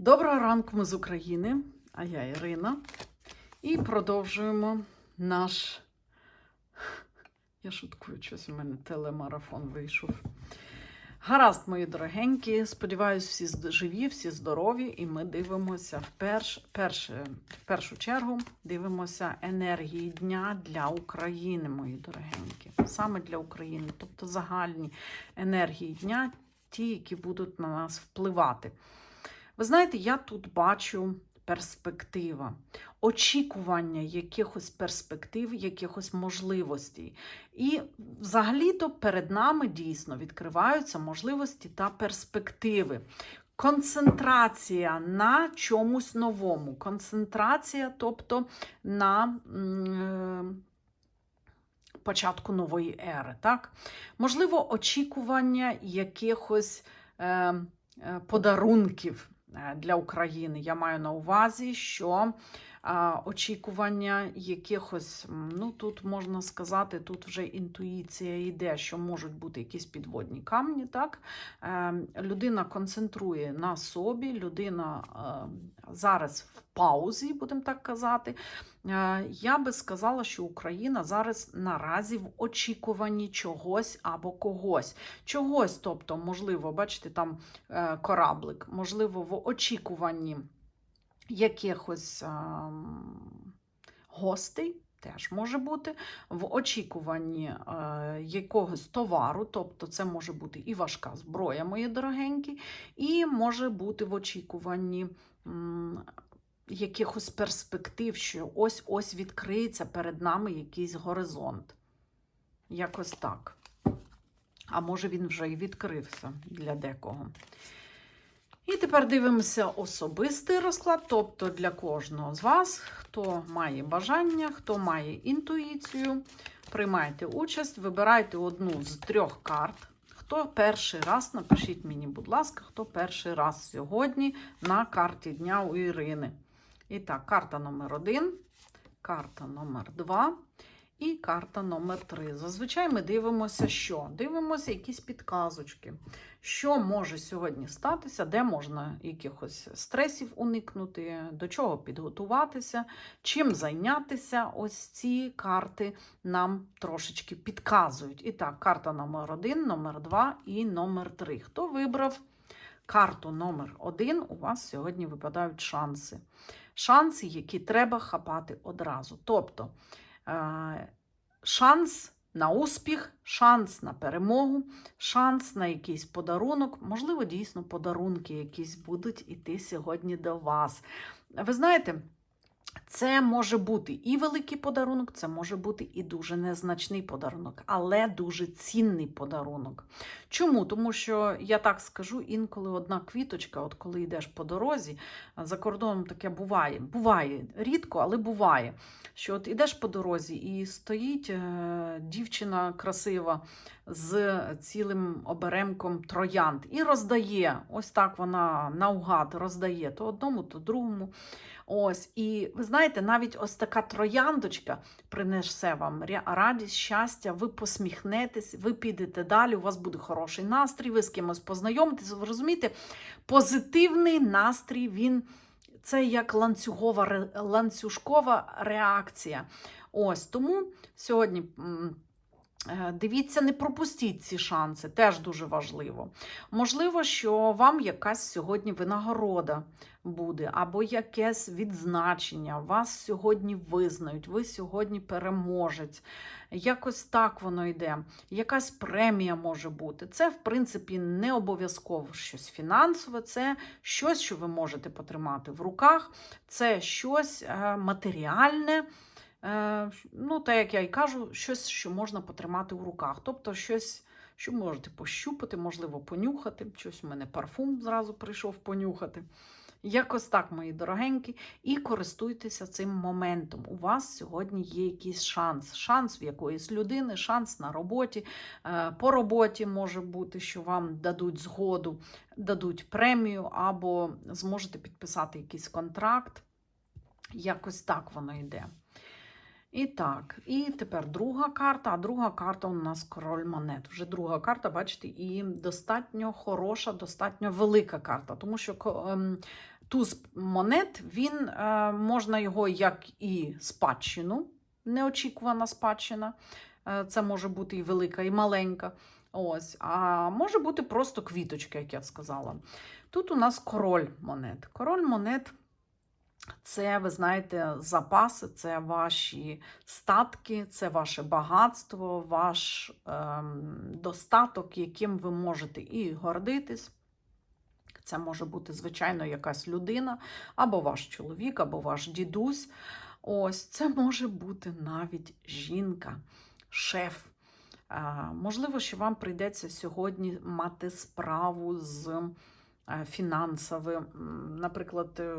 Доброго ранку ми з України, а я Ірина. І продовжуємо наш. Я шуткую, щось у мене телемарафон вийшов. Гаразд, мої дорогенькі. Сподіваюсь, всі живі, всі здорові, і ми дивимося в, перш, перше, в першу чергу дивимося енергії дня для України, мої дорогенькі. Саме для України, тобто загальні енергії дня, ті, які будуть на нас впливати. Ви знаєте, я тут бачу перспектива, очікування якихось перспектив, якихось можливостей. І взагалі-то перед нами дійсно відкриваються можливості та перспективи. Концентрація на чомусь новому. Концентрація, тобто на е, початку нової ери. Так? Можливо, очікування якихось е, е, подарунків для України. Я маю на увазі, що очікування якихось, ну тут можна сказати, тут вже інтуїція йде, що можуть бути якісь підводні камні. Так? Е, людина концентрує на собі, людина е, зараз в паузі, будемо так казати. Е, я би сказала, що Україна зараз наразі в очікуванні чогось або когось. Чогось, тобто, можливо, бачите, там е, кораблик, можливо, в очікуванні якихось ем, гостей. Теж може бути в очікуванні е, якогось товару, тобто це може бути і важка зброя, мої дорогенькі, і може бути в очікуванні м, якихось перспектив, що ось-ось відкриється перед нами якийсь горизонт. Якось так. А може він вже і відкрився для декого. І тепер дивимося особистий розклад, тобто для кожного з вас, хто має бажання, хто має інтуїцію, приймайте участь, вибирайте одну з трьох карт. Хто перший раз, напишіть мені, будь ласка, хто перший раз сьогодні на карті дня у Ірини. І так, карта номер один, карта номер два і карта номер три. Зазвичай ми дивимося, що? Дивимося якісь підказочки. Що може сьогодні статися, де можна якихось стресів уникнути, до чого підготуватися, чим зайнятися. Ось ці карти нам трошечки підказують. І так, карта номер один, номер два і номер три. Хто вибрав карту номер один, у вас сьогодні випадають шанси. Шанси, які треба хапати одразу. Тобто шанс на успіх, шанс на перемогу, шанс на якийсь подарунок. Можливо, дійсно подарунки якісь будуть іти сьогодні до вас. Ви знаєте, це може бути і великий подарунок, це може бути і дуже незначний подарунок, але дуже цінний подарунок. Чому? Тому що я так скажу, інколи одна квіточка, от коли йдеш по дорозі, за кордоном таке буває. Буває рідко, але буває. Що от ідеш по дорозі і стоїть е, дівчина красива з цілим оберемком троянд і роздає. Ось так вона наугад роздає то одному, то другому. Ось, і ви знаєте, навіть ось така трояндочка принесе вам радість, щастя, ви посміхнетесь, ви підете далі, у вас буде хороший настрій, ви з кимось познайомитесь. Ви розумієте, позитивний настрій він це як ланцюгова, ланцюжкова реакція. Ось тому сьогодні. Е, Дивіться, не пропустіть ці шанси, теж дуже важливо. Можливо, що вам якась сьогодні винагорода буде, або якесь відзначення. Вас сьогодні визнають, ви сьогодні переможець. Якось так воно йде. Якась премія може бути. Це, в принципі, не обов'язково щось фінансове, це щось, що ви можете потримати в руках, це щось е, матеріальне. Е, Ну, так як я і кажу, щось, що можна потримати в руках. Тобто щось, що можете пощупати, можливо, понюхати. Щось у мене парфум зразу прийшов понюхати. Якось так, мої дорогенькі, і користуйтеся цим моментом. У вас сьогодні є якийсь шанс. Шанс в якоїсь людини, шанс на роботі. Е, По роботі може бути, що вам дадуть згоду, дадуть премію, або зможете підписати якийсь контракт. Якось так воно йде. І так, і тепер друга карта, а друга карта у нас король монет. Вже друга карта, бачите, і достатньо хороша, достатньо велика карта, тому що ем, туз монет, він е, можна його як і спадщину, неочікувана спадщина. Е, Це може бути і велика, і маленька. Ось, а може бути просто квіточка, як я сказала. Тут у нас король монет. Король монет це, ви знаєте, запаси, це ваші статки, це ваше багатство, ваш ем, достаток, яким ви можете і гордитись. Це може бути, звичайно, якась людина, або ваш чоловік, або ваш дідусь. Ось це може бути навіть жінка, шеф. А, можливо, що вам прийдеться сьогодні мати справу з е, фінансовим, наприклад, е,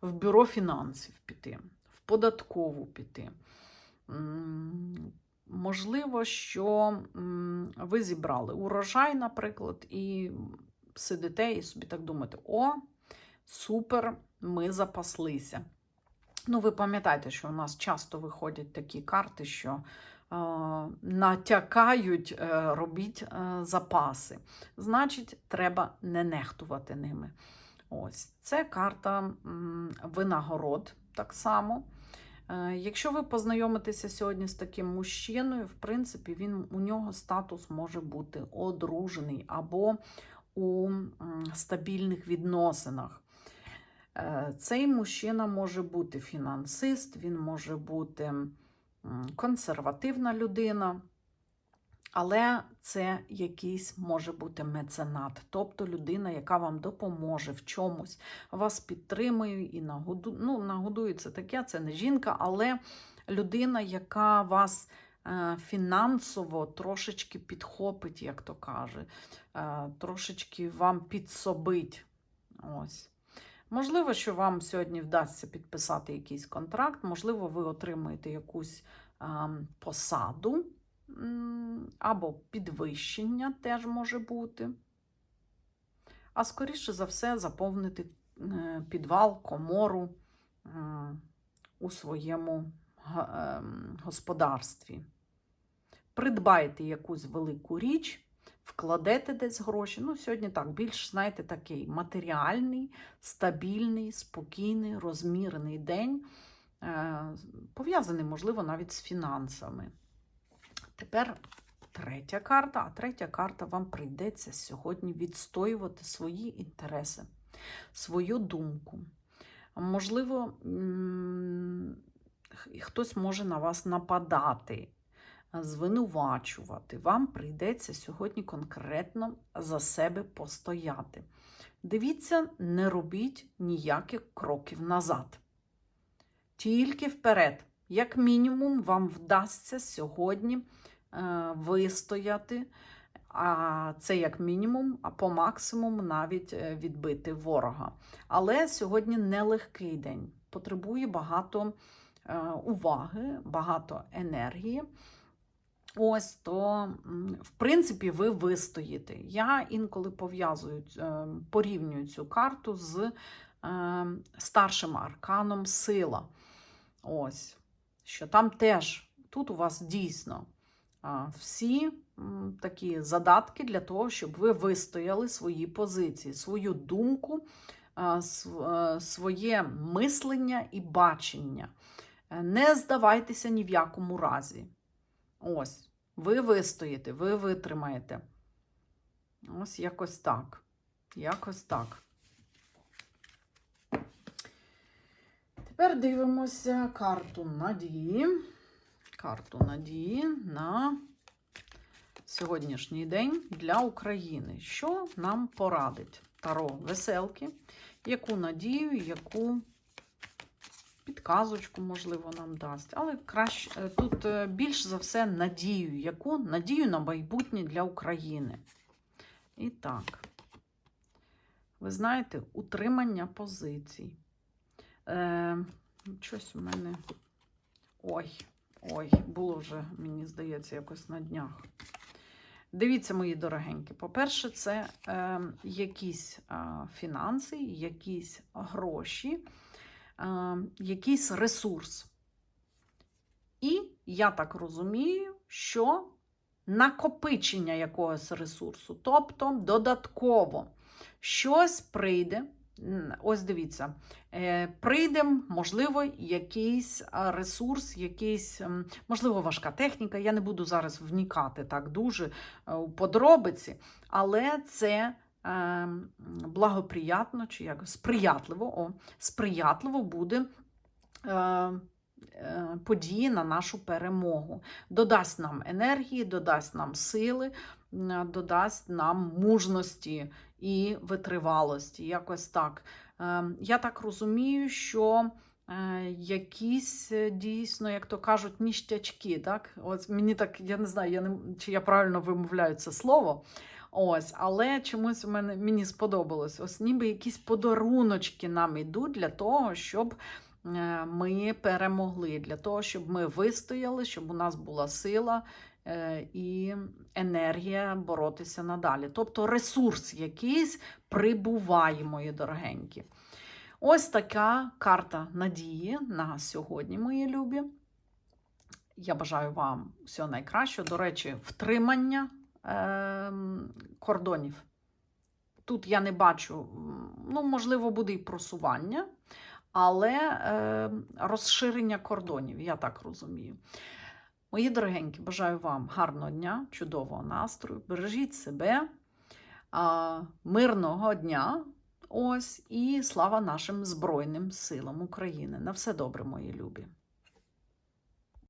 в бюро фінансів піти, в податкову піти. Можливо, що ви зібрали урожай, наприклад, і сидите і собі так думаєте: о, супер, ми запаслися. Ну, ви пам'ятаєте, що у нас часто виходять такі карти, що е, натякають, е, робіть е, запаси. Значить, треба не нехтувати ними. Ось це карта винагород так само. Е, Якщо ви познайомитеся сьогодні з таким мужчиною, в принципі, він, у нього статус може бути одружений або у стабільних відносинах. Е, Цей мужчина може бути фінансист, він може бути консервативна людина, але це якийсь може бути меценат, тобто людина, яка вам допоможе в чомусь, вас підтримує і нагоду, ну, нагодує це таке, це не жінка, але людина, яка вас е, фінансово трошечки підхопить, як то каже, е, трошечки вам підсобить. Ось. Можливо, що вам сьогодні вдасться підписати якийсь контракт, можливо, ви отримаєте якусь ем, посаду або підвищення теж може бути. А скоріше за все, заповнити е, підвал, комору у своєму ем, господарстві. Придбайте якусь велику річ, вкладете десь гроші. Ну, сьогодні так, більш, знаєте, такий матеріальний, стабільний, спокійний, розмірений день, е, пов'язаний, можливо, навіть з фінансами. Тепер третя карта, а третя карта вам прийдеться сьогодні відстоювати свої інтереси, свою думку. Можливо, хтось може на вас нападати, звинувачувати. Вам прийдеться сьогодні конкретно за себе постояти. Дивіться, не робіть ніяких кроків назад. Тільки вперед. Як мінімум, вам вдасться сьогодні вистояти, а це як мінімум, а по максимуму навіть е, відбити ворога. Але сьогодні нелегкий день. Потребує багато е, уваги, багато енергії. Ось то, в принципі, ви вистоїте. Я інколи пов'язую, е, порівнюю цю карту з е, старшим арканом сила. Ось, що там теж, тут у вас дійсно всі такі задатки для того, щоб ви вистояли свої позиції, свою думку, своє мислення і бачення. Е, Не здавайтеся ні в якому разі. Ось, ви вистоїте, ви витримаєте. Ось якось так. Якось так. Тепер дивимося карту надії. Карту надії на сьогоднішній день для України. Що нам порадить Таро веселки? Яку надію, яку підказочку, можливо, нам дасть. Але краще тут е, більш за все надію. Яку надію на майбутнє для України. І так, ви знаєте, утримання позицій. Е, щось у мене. Ой, ой, було вже, мені здається, якось на днях. Дивіться, мої дорогенькі. По-перше, це е, якісь е, фінанси, якісь гроші, е, якийсь ресурс. І я так розумію, що накопичення якогось ресурсу, тобто додатково. щось прийде. Ось дивіться, е, прийде, можливо, якийсь ресурс, якийсь, можливо, важка техніка. Я не буду зараз вникати так дуже е, у подробиці, але це е, благоприятно чи як сприятливо, о, сприятливо буде. Е, е, Події на нашу перемогу. Додасть нам енергії, додасть нам сили, додасть нам мужності і витривалості. Якось так. Е, Я так розумію, що е, якісь е, дійсно, як то кажуть, ніштячки. Так? От мені так, я не знаю, я не, чи я правильно вимовляю це слово. Ось, але чомусь у мене мені сподобалось. Ось ніби якісь подаруночки нам йдуть для того, щоб е, ми перемогли, для того, щоб ми вистояли, щоб у нас була сила і енергія боротися надалі. Тобто ресурс якийсь прибуває, мої дорогенькі. Ось така карта надії на сьогодні, мої любі. Я бажаю вам всього найкращого. До речі, втримання е, кордонів. Тут я не бачу, ну, можливо, буде і просування, але е, розширення кордонів, я так розумію. Мої дорогенькі, бажаю вам гарного дня, чудового настрою. Бережіть себе, мирного дня. Ось і слава нашим Збройним силам України. На все добре, мої любі.